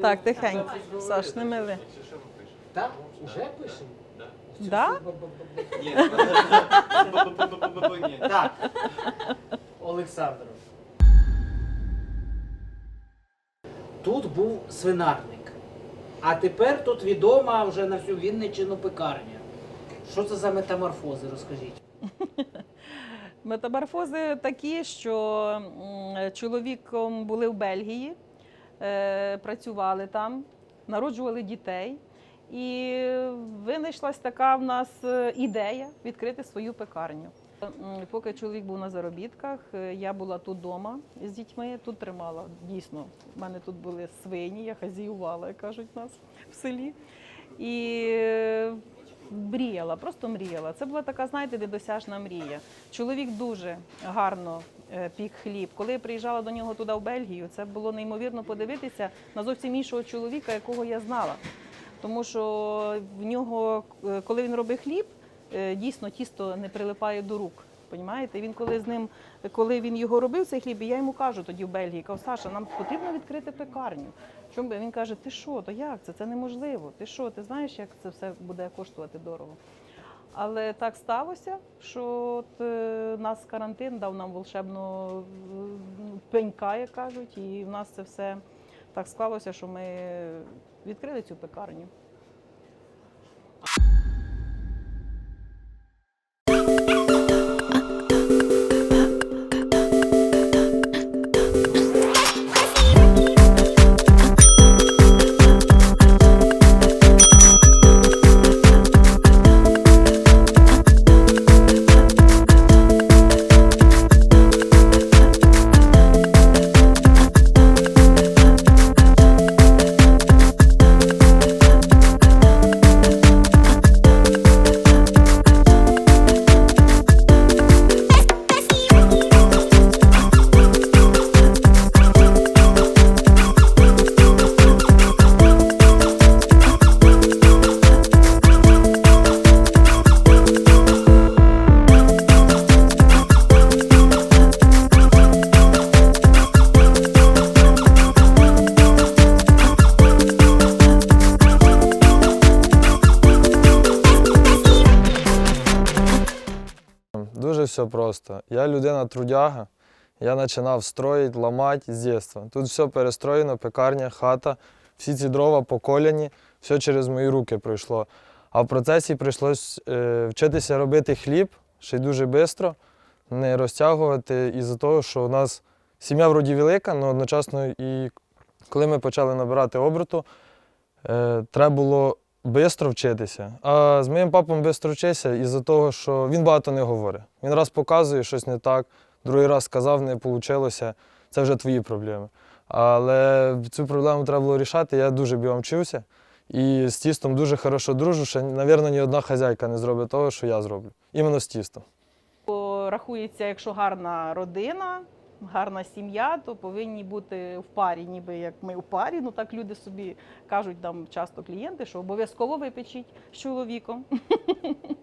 Так, тихенько. Саш, не мили. Так? Уже пишемо? Да? Ні. Так. Олександр. Тут був свинарник. А тепер тут відома вже на всю Вінниччину пекарня. Що це за метаморфози, розкажіть? Метаморфози такі, що чоловіком були в Бельгії, працювали там, народжували дітей. І винайшлась така в нас е, ідея відкрити свою пекарню. Поки чоловік був на заробітках, е, я була тут вдома з дітьми, тут тримала. Дійсно, в мене тут були свині, я хазіювала, як кажуть нас в селі. І е, мріяла, просто мріяла. Це була така, знаєте, недосяжна мрія. Чоловік дуже гарно е, пік хліб. Коли я приїжджала до нього туди в Бельгію, це було неймовірно подивитися на зовсім іншого чоловіка, якого я знала. Тому що в нього, е, коли він робить хліб, е, дійсно тісто не прилипає до рук. Понімаєте? Він коли з ним, коли він його робив, цей хліб, і я йому кажу тоді в Бельгії, кажу, Саша, нам потрібно відкрити пекарню. Чому він каже, ти що, то як це? Це неможливо. Ти що, ти знаєш, як це все буде коштувати дорого? Але так сталося, що от, е, нас карантин дав нам волшебного е, пенька, як кажуть, і в нас це все так склалося, що ми відкрили цю пекарню. Все просто. Я людина трудяга. Я починав строїти, ламати з дитинства. Тут все перестроєно, пекарня, хата, всі ці дрова поколяні, все через мої руки пройшло. А в процесі прийшлось е, вчитися робити хліб ще й дуже швидко, не розтягувати із-за того, що у нас сім'я вроді велика, але одночасно і коли ми почали набирати оберту, е, треба було швидко вчитися. А з моїм папом швидко вчився із-за того, що він багато не говорить. Він раз показує щось не так, другий раз сказав, не вийшло. Це вже твої проблеми. Але цю проблему треба було рішати. Я дуже бігом вчився. І з тістом дуже хорошо дружу, що, мабуть, ні одна хазяйка не зробить того, що я зроблю. Іменно з тістом. Рахується, якщо гарна родина, гарна сім'я, то повинні бути в парі, ніби як ми в парі. Ну так люди собі кажуть там часто клієнти, що обов'язково випечіть з чоловіком.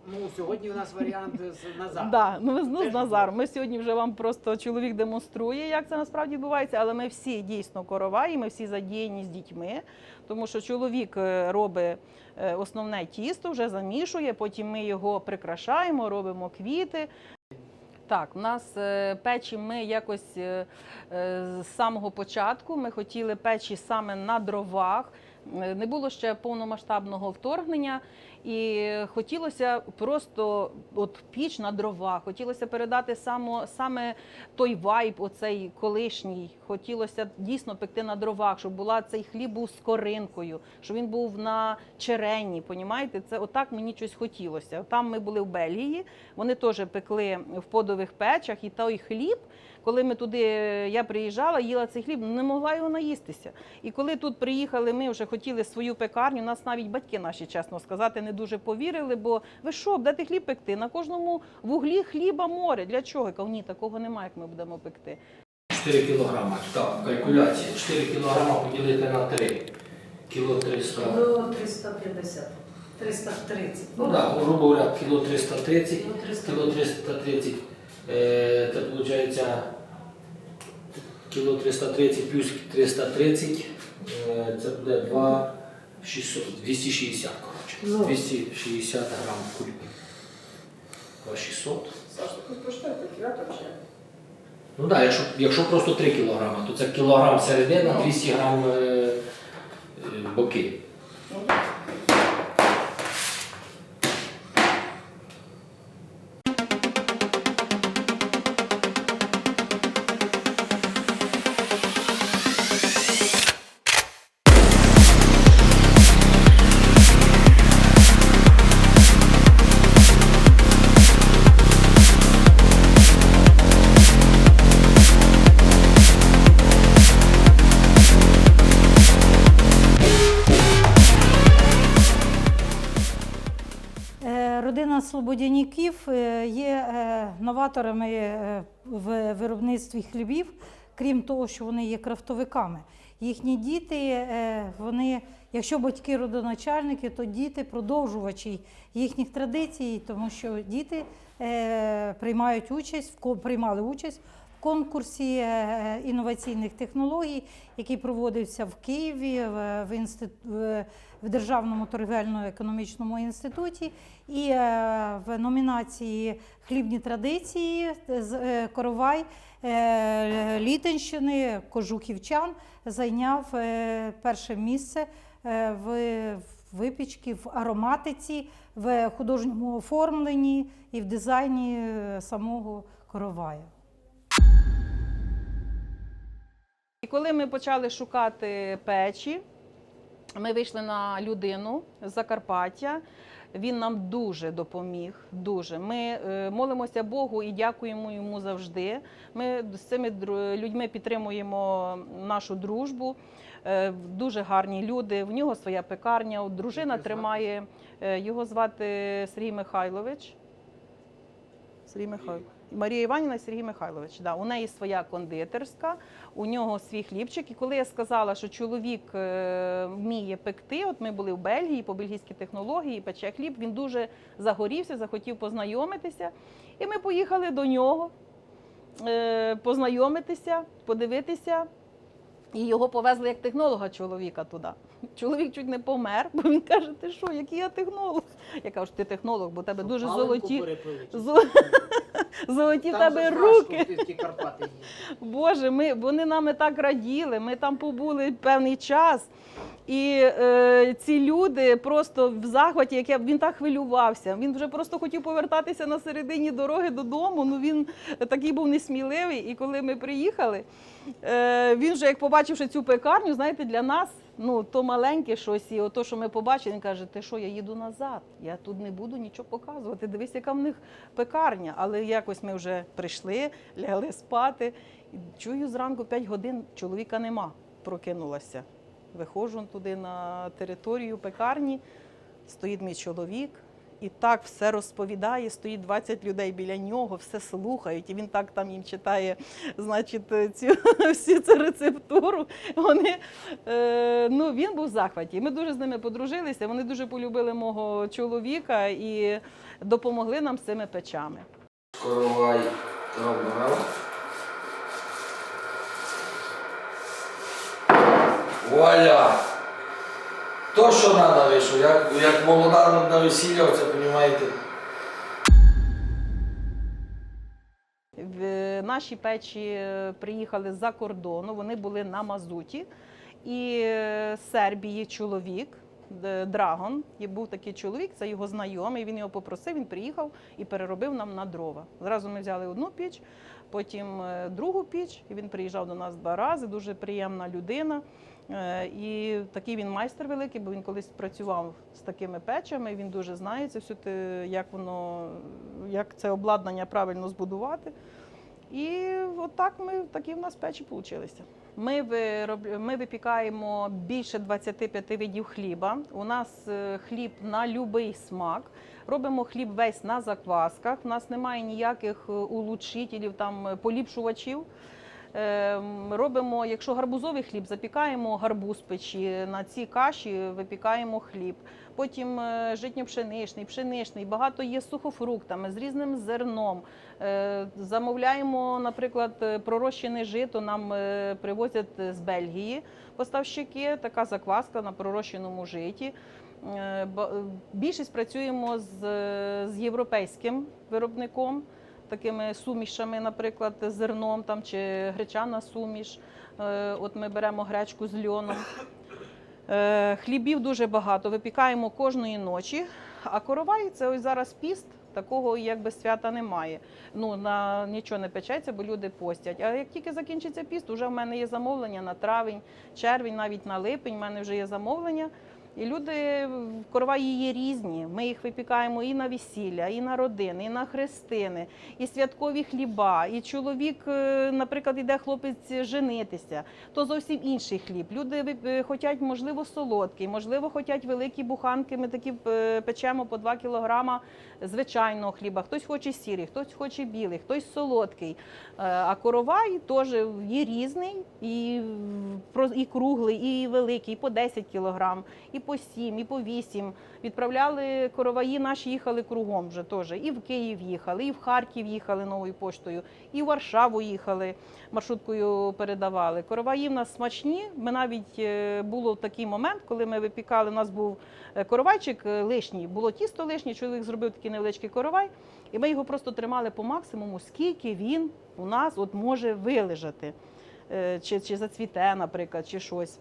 Ну, сьогодні у нас варіант з Назаром. Да, ну, ну з Назаром. Ми сьогодні вже вам просто чоловік демонструє, як це насправді відбувається, але ми всі дійсно короваї, ми всі задіяні з дітьми, тому що чоловік е, робить е, основне тісто, вже замішує, потім ми його прикрашаємо, робимо квіти. Так, у нас е, печі ми якось е, е, з самого початку ми хотіли печі саме на дровах. Не було ще повномасштабного вторгнення, і хотілося просто от піч на дрова. Хотілося передати само, саме той вайб, оцей колишній. Хотілося дійсно пекти на дровах, щоб була цей хліб був з коринкою, щоб він був на черені. Понімаєте, це отак мені щось хотілося. Там ми були в Бельгії, вони теж пекли в подових печах, і той хліб. Коли ми туди, я приїжджала, їла цей хліб, не могла його наїстися. І коли тут приїхали, ми вже хотіли свою пекарню. Нас навіть батьки наші, чесно сказати, не дуже повірили. Бо ви що, будете хліб пекти? На кожному вуглі хліба море. Для чого? Я кажу, ні, такого немає, як ми будемо пекти. 4 кілограма. Так, калькуляція. 4 кілограма поділити на 3. Кіло 300. До 350. 330. Ну так, грубо говоря, кіло 330. Кіло 300. Кіло 330. Е, це виходить кіло 330 плюс 330 Е, Це буде 2 600, 260, коротше. Ну. 260 грам кульки. 2 600. Ну так, якщо, якщо просто 3 кілограми, то це кілограм середина, 200 грам е, е, боки. Слободяніків е, є е, новаторами е, в виробництві хлібів, крім того, що вони є крафтовиками. Їхні діти, вони, якщо батьки родоначальники, то діти продовжувачі їхніх традицій, тому що діти приймають участь, приймали участь конкурсі е, інноваційних технологій, який проводився в Києві в, інститу, в, Державному торгівельно-економічному інституті. І е, в номінації Хлібні традиції з е, Коровай е, Літинщини, Кожухівчан зайняв е, перше місце е, в випічці, в ароматиці, в художньому оформленні і в дизайні е, самого коровая. І коли ми почали шукати печі, ми вийшли на людину з Закарпаття. Він нам дуже допоміг. Дуже. Ми е, молимося Богу і дякуємо йому завжди. Ми з цими людьми підтримуємо нашу дружбу. Е, Дуже гарні люди. В нього своя пекарня. Дружина тримає е, його звати Сергій Михайлович. Сергій Михайлович. Марія Іванівна і Сергій Михайлович. Да. У неї своя кондитерська, у нього свій хлібчик. І коли я сказала, що чоловік е, вміє пекти, от ми були в Бельгії по бельгійській технології, пече хліб, він дуже загорівся, захотів познайомитися. І ми поїхали до нього е, познайомитися, подивитися. І його повезли як технолога чоловіка туди. Чоловік чуть не помер, бо він каже: ти що, який я технолог? Я кажу, ти технолог, бо тебе дуже золоті, перепили чи зо- золоті в тебе руки. в ті Карпати їздити. Боже, ми, вони нами так раділи, ми там побули певний час. І е, ці люди просто в захваті, як я, він так хвилювався. Він вже просто хотів повертатися на середині дороги додому. Ну він такий був несміливий. І коли ми приїхали, е, він вже як побачивши цю пекарню, знаєте, для нас ну то маленьке щось, і ото, що ми побачили, він каже: Ти що, я їду назад? Я тут не буду нічого показувати. Дивись, яка в них пекарня. Але якось ми вже прийшли, лягли спати. Чую зранку 5 годин чоловіка нема. Прокинулася. Виходжу туди на територію пекарні, стоїть мій чоловік. І так все розповідає, стоїть 20 людей біля нього, все слухають, і він так там їм читає, значить, цю всю цю рецептуру. Вони, е, ну, він був в захваті. Ми дуже з ними подружилися. Вони дуже полюбили мого чоловіка і допомогли нам з цими печами. Коровай робимо. Вуаля! То, що треба вийшло, як, як молода на весілля, оце розумієте. В- Наші печі е, приїхали з-за кордону, вони були на мазуті. І е, з Сербії чоловік, Драгон, був такий чоловік, це його знайомий. Він його попросив, він приїхав і переробив нам на дрова. Зразу ми взяли одну піч, потім е, другу піч. І він приїжджав до нас два рази. Дуже приємна людина. Е, І такий він майстер великий, бо він колись працював з такими печами. Він дуже знає це все, як воно, як це обладнання правильно збудувати. І отак ми такі в нас печі получилися. Ми, вироб... ми випікаємо більше 25 видів хліба. У нас е, хліб на будь-який смак. Робимо хліб весь на заквасках. У нас немає ніяких е, улучшителів, там поліпшувачів. Ем, Робимо, якщо гарбузовий хліб, запікаємо гарбуз печі, на цій каші випікаємо хліб. Потім е, житньо-пшеничний, пшеничний, багато є з сухофруктами, з різним зерном. Е, Замовляємо, наприклад, е, пророщене жито нам привозять з Бельгії поставщики, така закваска на пророщеному житі. Більшість працюємо з, з європейським виробником, такими сумішами, наприклад, зерном там, чи гречана суміш. Е, От ми беремо гречку з льоном. Е, Хлібів дуже багато, випікаємо кожної ночі. А коровай це ось зараз піст, такого якби свята немає. Ну, на нічого не печеться, бо люди постять. А як тільки закінчиться піст, вже в мене є замовлення на травень, червень, навіть на липень, в мене вже є замовлення. І люди, короваї є різні. Ми їх випікаємо і на весілля, і на родини, і на хрестини, і святкові хліба. І чоловік, е, наприклад, іде хлопець женитися, то зовсім інший хліб. Люди е, хочуть, можливо, солодкий, можливо, хочуть великі буханки. Ми такі е, печемо по 2 кілограма звичайного хліба. Хтось хоче сірий, хтось хоче білий, хтось солодкий. А коровай теж є різний, і, і круглий, і великий, і по 10 кілограм, і по 7, і по 8. Відправляли короваї, наші їхали кругом вже теж. І в Київ їхали, і в Харків їхали новою поштою, і в Варшаву їхали, маршруткою передавали. Короваї в нас смачні. Ми навіть е, було такий момент, коли ми випікали. У нас був е, коровайчик е, лишній, було тісто лишнє, чоловік зробив такий невеличкий коровай, і ми його просто тримали по максимуму, скільки він у нас от може вилежати, чи, чи зацвіте, наприклад, чи щось.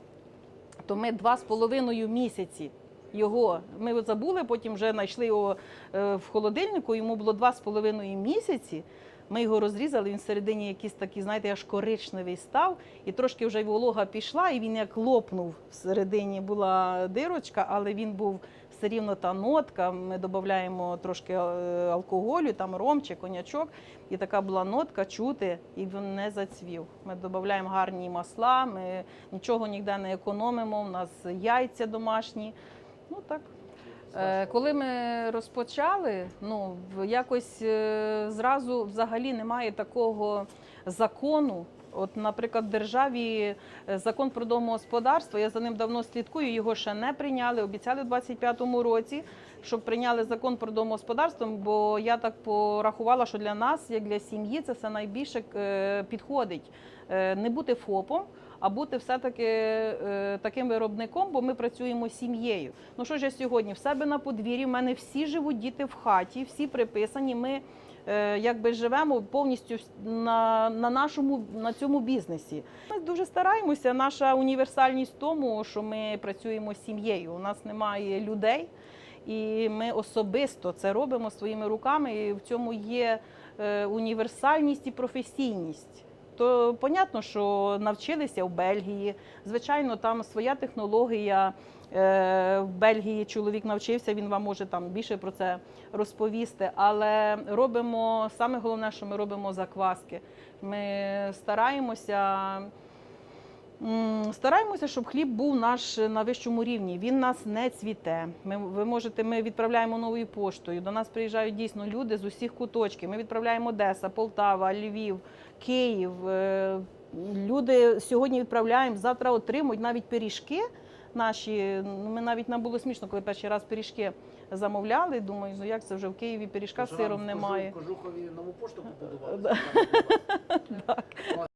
То ми два з половиною місяці його. Ми забули, потім вже знайшли його е, в холодильнику. Йому було два з половиною місяці. Ми його розрізали, він всередині якийсь такий, знаєте, аж коричневий став, і трошки вже волога пішла, і він як лопнув. Всередині була дирочка, але він був все рівно та нотка. Ми додаємо трошки е, алкоголю, там ром чи конячок, і така була нотка чути, і він не зацвів. Ми додаємо гарні масла, ми нічого ніде не економимо. У нас яйця домашні. Ну так. Е, Коли ми розпочали, ну якось е, зразу взагалі немає такого закону. От, наприклад, в державі е, закон про домогосподарство, я за ним давно слідкую, його ще не прийняли. Обіцяли в 25-му році, щоб прийняли закон про домогосподарство, бо я так порахувала, що для нас, як для сім'ї, це все найбільше е, підходить. Е, Не бути ФОПом, а бути все-таки е, таким виробником, бо ми працюємо сім'єю. Ну що ж я сьогодні? В себе на подвір'ї в мене всі живуть діти в хаті, всі приписані. Ми е, якби живемо повністю на, на нашому на цьому бізнесі. Ми дуже стараємося. Наша універсальність в тому, що ми працюємо сім'єю. У нас немає людей, і ми особисто це робимо своїми руками. І в цьому є е, універсальність і професійність. То понятно, що навчилися в Бельгії. Звичайно, там своя технологія. Е, В Бельгії чоловік навчився, він вам може там більше про це розповісти. Але робимо саме головне, що ми робимо закваски. Ми стараємося. Стараємося, щоб хліб був наш на вищому рівні. Він нас не цвіте. Ми, ви можете, ми відправляємо новою поштою. До нас приїжджають дійсно люди з усіх куточків. Ми відправляємо Одеса, Полтава, Львів, Київ. Е, Люди сьогодні відправляємо, завтра отримують навіть пиріжки наші. Ну, Ми навіть нам було смішно, коли перший раз пиріжки замовляли. Думаю, ну як це вже в Києві пиріжка з сиром немає. Кожухові нову пошту побудували?